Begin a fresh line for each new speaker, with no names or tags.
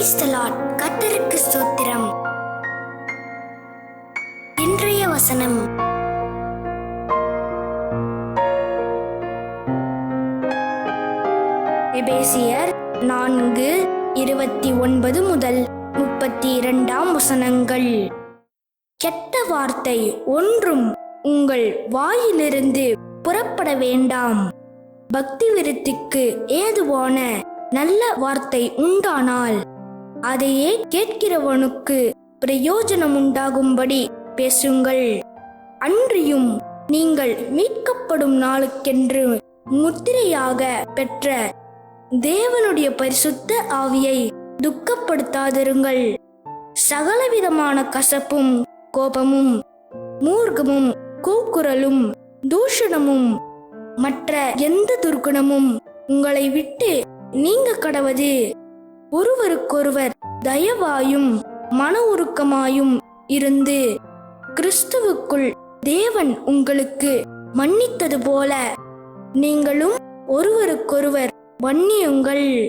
கத்தருக்கு ஸ்தோத்திரம். இன்றைய வசனம். எபேசியர் நான்கு இருபத்தி ஒன்பது முதல் முப்பத்தி இரண்டாம் வசனங்கள். கெட்ட வார்த்தை ஒன்றும் உங்கள் வாயிலிருந்து புறப்பட வேண்டாம். பக்தி விருத்திக்கு ஏதுவான நல்ல வார்த்தை உண்டானால் அதையே கேட்கிறவனுக்கு பிரயோஜனம் உண்டாகும்படி பேசுங்கள். அன்றியும் நீங்கள் மீட்கப்படும் நாளுக்கென்று முத்திரையாக பெற்ற தேவனுடைய பரிசுத்த ஆவியை துக்கப்படுத்தாதிருங்கள். சகலவிதமான கசப்பும் கோபமும் மூர்க்கமும் கூக்குரலும் தூஷணமும் மற்ற எந்த துர்க்குணமும் உங்களை விட்டு நீங்க கடவது. ஒருவருக்கொருவர் தயவாயும் மன உருக்கமாயும் இருந்து கிறிஸ்துவுக்குள் தேவன் உங்களுக்கு மன்னித்தது போல நீங்களும் ஒருவருக்கொருவர் மன்னியுங்கள்.